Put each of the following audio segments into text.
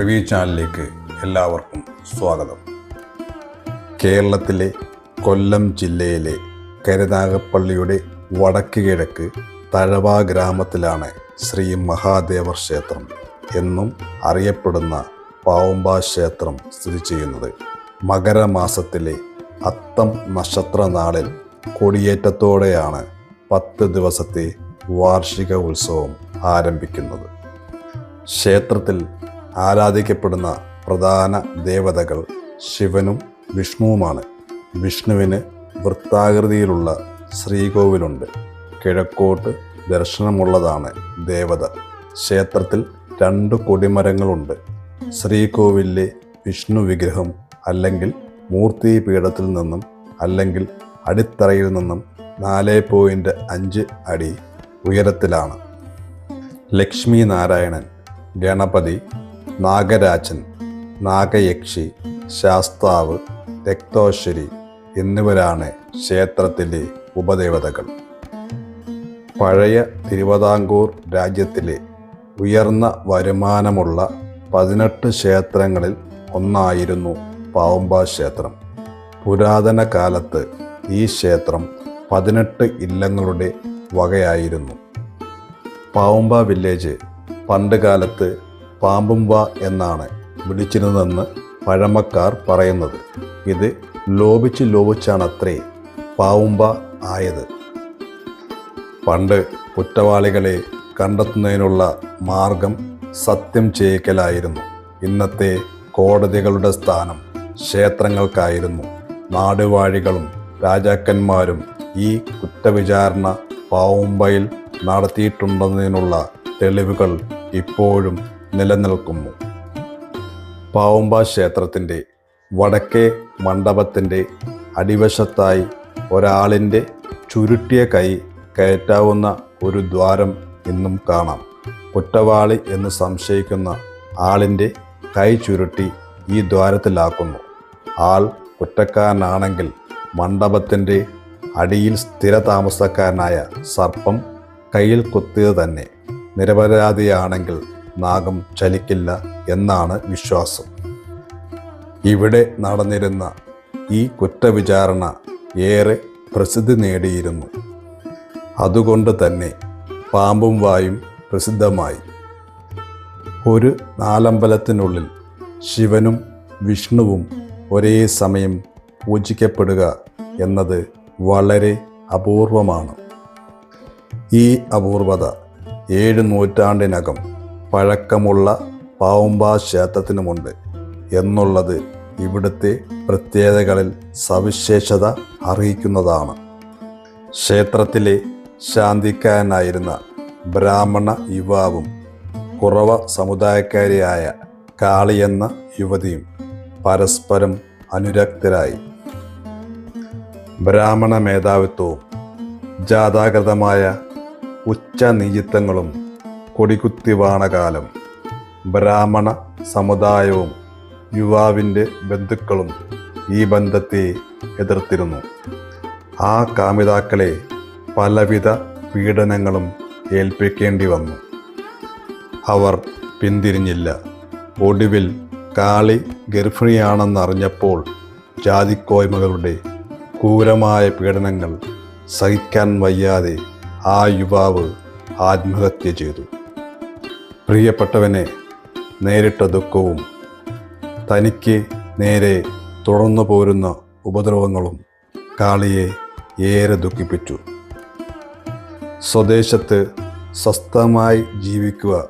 Review ചാനലിലേക്ക് എല്ലാവർക്കും സ്വാഗതം. കേരളത്തിലെ കൊല്ലം ജില്ലയിലെ കരുനാഗപ്പള്ളിയുടെ വടക്ക് കിഴക്ക് തഴവ ഗ്രാമത്തിലാണ് ശ്രീ മഹാദേവർ ക്ഷേത്രം എന്നും അറിയപ്പെടുന്ന പാവുമ്പ ക്ഷേത്രം സ്ഥിതി ചെയ്യുന്നത്. മകരമാസത്തിലെ അത്തം നക്ഷത്ര നാളിൽ കൊടിയേറ്റത്തോടെയാണ് പത്ത് ദിവസത്തെ വാർഷിക ഉത്സവം ആരംഭിക്കുന്നത്. ക്ഷേത്രത്തിൽ ആരാധിക്കപ്പെടുന്ന പ്രധാന ദേവതകൾ ശിവനും വിഷ്ണുവുമാണ്. വിഷ്ണുവിന് വൃത്താകൃതിയിലുള്ള ശ്രീകോവിലുണ്ട്. കിഴക്കോട്ട് ദർശനമുള്ളതാണ് ദേവത. ക്ഷേത്രത്തിൽ രണ്ട് കൊടിമരങ്ങളുണ്ട്. ശ്രീകോവിലെ വിഷ്ണു വിഗ്രഹം അല്ലെങ്കിൽ മൂർത്തി പീഠത്തിൽ നിന്നും അല്ലെങ്കിൽ അടിത്തറയിൽ നിന്നും നാല് പോയിന്റ് അഞ്ച് അടി ഉയരത്തിലാണ്. ലക്ഷ്മി നാരായണൻ ഗണപതി നാഗരാജൻ നാഗയക്ഷി ശാസ്താവ് രക്തോശ്വരി എന്നിവരാണ് ക്ഷേത്രത്തിലെ ഉപദേവതകൾ. പഴയ തിരുവിതാംകൂർ രാജ്യത്തിലെ ഉയർന്ന വരുമാനമുള്ള പതിനെട്ട് ക്ഷേത്രങ്ങളിൽ ഒന്നായിരുന്നു പാവുമ്പ ക്ഷേത്രം. പുരാതന കാലത്ത് ഈ ക്ഷേത്രം പതിനെട്ട് ഇല്ലങ്ങളുടെ വകയായിരുന്നു. പാവുമ്പ വില്ലേജ് പണ്ട് കാലത്ത് പാമ്പുംവ എന്നാണ് വിളിച്ചിരുന്നതെന്ന് പഴമക്കാർ പറയുന്നത്. ഇത് ലോപിച്ച് ലോപിച്ചാണത്രേ പാവുമ്പ ആയത്. പണ്ട് കുറ്റവാളികളെ കണ്ടെത്തുന്നതിനുള്ള മാർഗം സത്യം ചെയ്യിക്കലായിരുന്നു. ഇന്നത്തെ കോടതികളുടെ സ്ഥാനം ക്ഷേത്രങ്ങൾക്കായിരുന്നു. നാടുവാഴികളും രാജാക്കന്മാരും ഈ കുറ്റവിചാരണ പാവുമ്പയിൽ നടത്തിയിട്ടുണ്ടെന്നതിനുള്ള തെളിവുകൾ ഇപ്പോഴും നിലനിൽക്കുന്നു. പാവുമ്പ ക്ഷേത്രത്തിന്റെ വടക്കേ മണ്ഡപത്തിന്റെ അടിവശത്തായി ഒരാളിന്റെ ചുരുട്ടിയ കൈ കയറ്റാവുന്ന ഒരു ദ്വാരം ഇന്നും കാണാം. കുറ്റവാളി എന്ന് സംശയിക്കുന്ന ആളിന്റെ കൈ ചുരുട്ടി ഈ ദ്വാരത്തിലാക്കുന്നു. ആൾ കുറ്റക്കാരനാണെങ്കിൽ മണ്ഡപത്തിന്റെ അടിയിൽ സ്ഥിര താമസക്കാരനായ സർപ്പം കയ്യിൽ കുത്തിയത് തന്നെ. നിരപരാധിയാണെങ്കിൽ നാഗം ചലിക്കില്ല എന്നാണ് വിശ്വാസം. ഇവിടെ നടന്നിരുന്ന ഈ കുറ്റവിചാരണ ഏറെ പ്രസിദ്ധി നേടിയിരുന്നു. അതുകൊണ്ട് തന്നെ പാമ്പും വായും പ്രസിദ്ധമായി. ഒരു നാലമ്പലത്തിനുള്ളിൽ ശിവനും വിഷ്ണുവും ഒരേ സമയം പൂജിക്കപ്പെടുക എന്നത് വളരെ അപൂർവമാണ്. ഈ അപൂർവത ഏഴ് നൂറ്റാണ്ടിനകം പഴക്കമുള്ള പാവുമ്പ ക്ഷേത്രത്തിനുമുണ്ട് എന്നുള്ളത് ഇവിടുത്തെ പ്രത്യേകതകളിൽ സവിശേഷത അറിയിക്കുന്നതാണ്. ക്ഷേത്രത്തിലെ ശാന്തിക്കാരനായിരുന്ന ബ്രാഹ്മണ യുവാവും കുറവ സമുദായക്കാരിയായ എന്ന യുവതിയും പരസ്പരം അനുരക്തരായി. ബ്രാഹ്മണ മേധാവിത്വവും ജാതാകൃതമായ ഉച്ചനീചിത്വങ്ങളും കൊടികുത്തിവാണകാലം ബ്രാഹ്മണ സമുദായവും യുവാവിന്റെ ബന്ധുക്കളും ഈ ബന്ധത്തെ എതിർത്തിരുന്നു. ആ കാമിതാക്കളെ പലവിധ പീഡനങ്ങളും ഏൽപ്പിക്കേണ്ടി വന്നു. അവർ പിന്തിരിഞ്ഞില്ല. ഒടുവിൽ കാളി ഗർഭിണിയാണെന്നറിഞ്ഞപ്പോൾ ജാതിക്കോയ്മകളുടെ ക്രൂരമായ പീഡനങ്ങൾ സഹിക്കാൻ വയ്യാതെ ആ യുവാവ് ആത്മഹത്യ ചെയ്തു. പ്രിയപ്പെട്ടവനെ നേരിട്ട ദുഃഖവും തനിക്ക് നേരെ തുടർന്നു പോരുന്ന ഉപദ്രവങ്ങളും കാളിയെ ഏറെ ദുഃഖിപ്പിച്ചു. സ്വദേശത്ത് സ്വസ്ഥമായി ജീവിക്കുക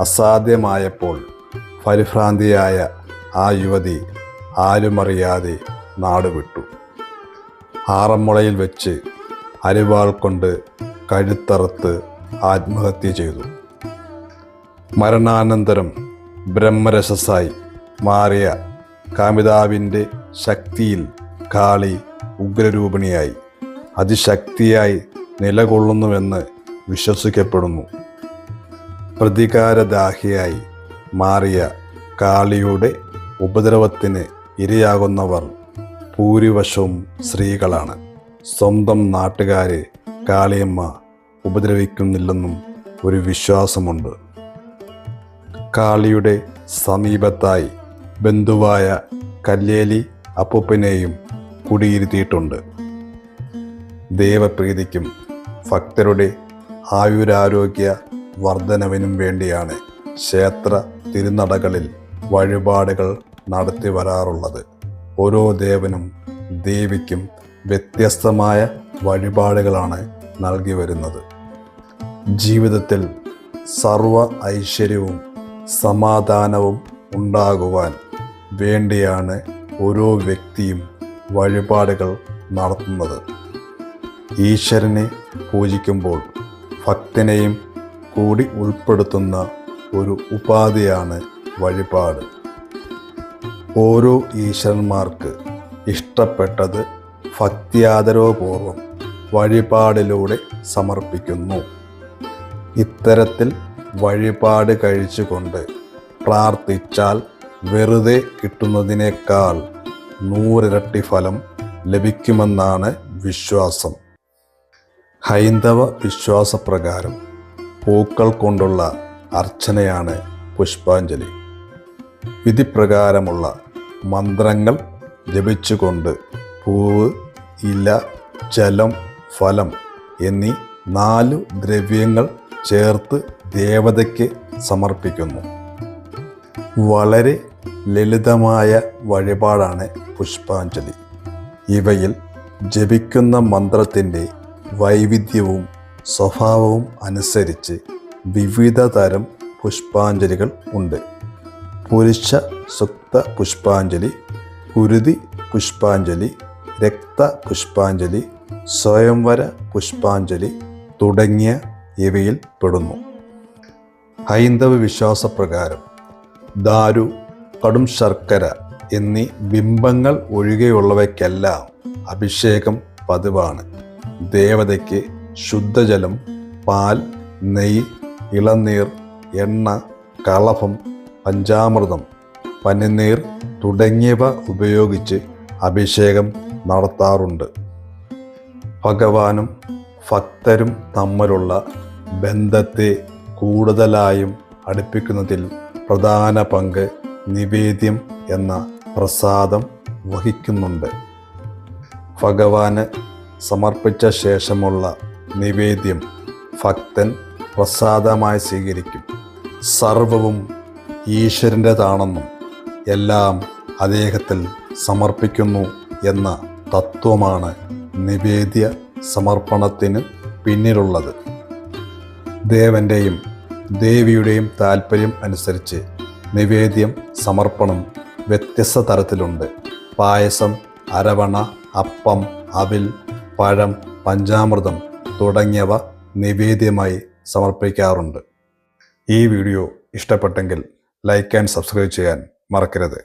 അസാധ്യമായപ്പോൾ പരിഭ്രാന്തിയായ ആ യുവതി ആരുമറിയാതെ നാടുവിട്ടു. ആറന്മുളയിൽ വെച്ച് അരിവാൾ കൊണ്ട് കഴുത്തറുത്ത് ആത്മഹത്യ ചെയ്തു. മരണാനന്തരം ബ്രഹ്മരസസായി മാറിയ കാമിതാവിന്റെ ശക്തിയിൽ കാളി ഉഗ്രരൂപിണിയായി. അതിശക്തിയായി നിലകൊള്ളുന്നുവെന്ന് വിശ്വസിക്കപ്പെടുന്നു. പ്രതികാരദാഹിയായി മാറിയ കാളിയുടെ ഉപദ്രവത്തിന് ഇരയാകുന്നവർ ഭൂരിവശവും സ്ത്രീകളാണ്. സ്വന്തം നാട്ടുകാരെ കാളിയമ്മ ഉപദ്രവിക്കുന്നില്ലെന്നും ഒരു വിശ്വാസമുണ്ട്. കാളിയുടെ സമീപത്തായി ബന്ധുവായ കല്ലേലി അപ്പൂപ്പനെയും കുടിയിരുത്തിയിട്ടുണ്ട്. ദേവപ്രീതിക്കും ഭക്തരുടെ ആയുരാരോഗ്യ വർധനവിനും വേണ്ടിയാണ് ക്ഷേത്ര തിരുനടകളിൽ വഴിപാടുകൾ നടത്തി വരാറുള്ളത്. ഓരോ ദേവനും ദേവിക്കും വ്യത്യസ്തമായ വഴിപാടുകളാണ് നൽകി വരുന്നത്. ജീവിതത്തിൽ സർവ ഐശ്വര്യവും സമാധാനവും ഉണ്ടാകുവാൻ വേണ്ടിയാണ് ഓരോ വ്യക്തിയും വഴിപാടുകൾ നടത്തുന്നത്. ഈശ്വരനെ പൂജിക്കുമ്പോൾ ഭക്തനെയും കൂടി ഉൾപ്പെടുത്തുന്ന ഒരു ഉപാധിയാണ് വഴിപാട്. ഓരോ ഈശ്വരന്മാർക്ക് ഇഷ്ടപ്പെട്ടത് ഭക്തിയാദരവപൂർവം വഴിപാടിലൂടെ സമർപ്പിക്കുന്നു. ഇത്തരത്തിൽ വഴിപാട് കഴിച്ചുകൊണ്ട് പ്രാർത്ഥിച്ചാൽ വെറുതെ കിട്ടുന്നതിനേക്കാൾ നൂറിരട്ടി ഫലം ലഭിക്കുമെന്നാണ് വിശ്വാസം. ഹൈന്ദവ വിശ്വാസപ്രകാരം പൂക്കൾ കൊണ്ടുള്ള അർച്ചനയാണ് പുഷ്പാഞ്ജലി. വിധിപ്രകാരമുള്ള മന്ത്രങ്ങൾ ജപിച്ചുകൊണ്ട് പൂവ് ഇല ജലം ഫലം എന്നീ നാലു ദ്രവ്യങ്ങൾ ചേർത്ത് ദേവതയ്ക്ക് സമർപ്പിക്കുന്നു. വളരെ ലളിതമായ വഴിപാടാണ് പുഷ്പാഞ്ജലി. ഇവയിൽ ജപിക്കുന്ന മന്ത്രത്തിന്റെ വൈവിധ്യവും സ്വഭാവവും അനുസരിച്ച് വിവിധ തരം പുഷ്പാഞ്ജലികൾ ഉണ്ട്. പുരുഷ സുക്ത പുഷ്പാഞ്ജലി കുരുതി പുഷ്പാഞ്ജലി രക്ത പുഷ്പാഞ്ജലി സ്വയംവര പുഷ്പാഞ്ജലി തുടങ്ങിയ ഇവയിൽ പെടുന്നു. ഹൈന്ദവ വിശ്വാസപ്രകാരം ദാരു കടും ശർക്കര എന്നീ ബിംബങ്ങൾ ഒഴികെയുള്ളവയ്ക്കെല്ലാം അഭിഷേകം പതിവാണ്. ദേവതയ്ക്ക് ശുദ്ധജലം പാൽ നെയ്യ് ഇളനീർ എണ്ണ കളഭം പഞ്ചാമൃതം പനിനീർ തുടങ്ങിയവ ഉപയോഗിച്ച് അഭിഷേകം നടത്താറുണ്ട്. ഭഗവാനും ഭക്തരും തമ്മിലുള്ള ബന്ധത്തെ കൂടുതലായും അടുപ്പിക്കുന്നതിൽ പ്രധാന പങ്ക് നിവേദ്യം എന്ന പ്രസാദം വഹിക്കുന്നുണ്ട്. ഭഗവാന് സമർപ്പിച്ച ശേഷമുള്ള നിവേദ്യം ഭക്തൻ പ്രസാദമായി സ്വീകരിക്കും. സർവവും ഈശ്വരന്റെതാണെന്നും എല്ലാം അദ്ദേഹത്തിൽ സമർപ്പിക്കുന്നു എന്ന തത്വമാണ് നിവേദ്യ സമർപ്പണത്തിന് പിന്നിലുള്ളത്. ദേവന്റെയും ദേവിയുടെയും താല്പര്യം അനുസരിച്ച് നിവേദ്യം സമർപ്പണം വ്യത്യസ്ത തരത്തിലുണ്ട്. പായസം അരവണ അപ്പം അവിൽ പഴം പഞ്ചാമൃതം തുടങ്ങിയവ നിവേദ്യമായി സമർപ്പിക്കാറുണ്ട്. ഈ വീഡിയോ ഇഷ്ടപ്പെട്ടെങ്കിൽ ലൈക്ക് ആൻഡ് സബ്സ്ക്രൈബ് ചെയ്യാൻ മറക്കരുത്.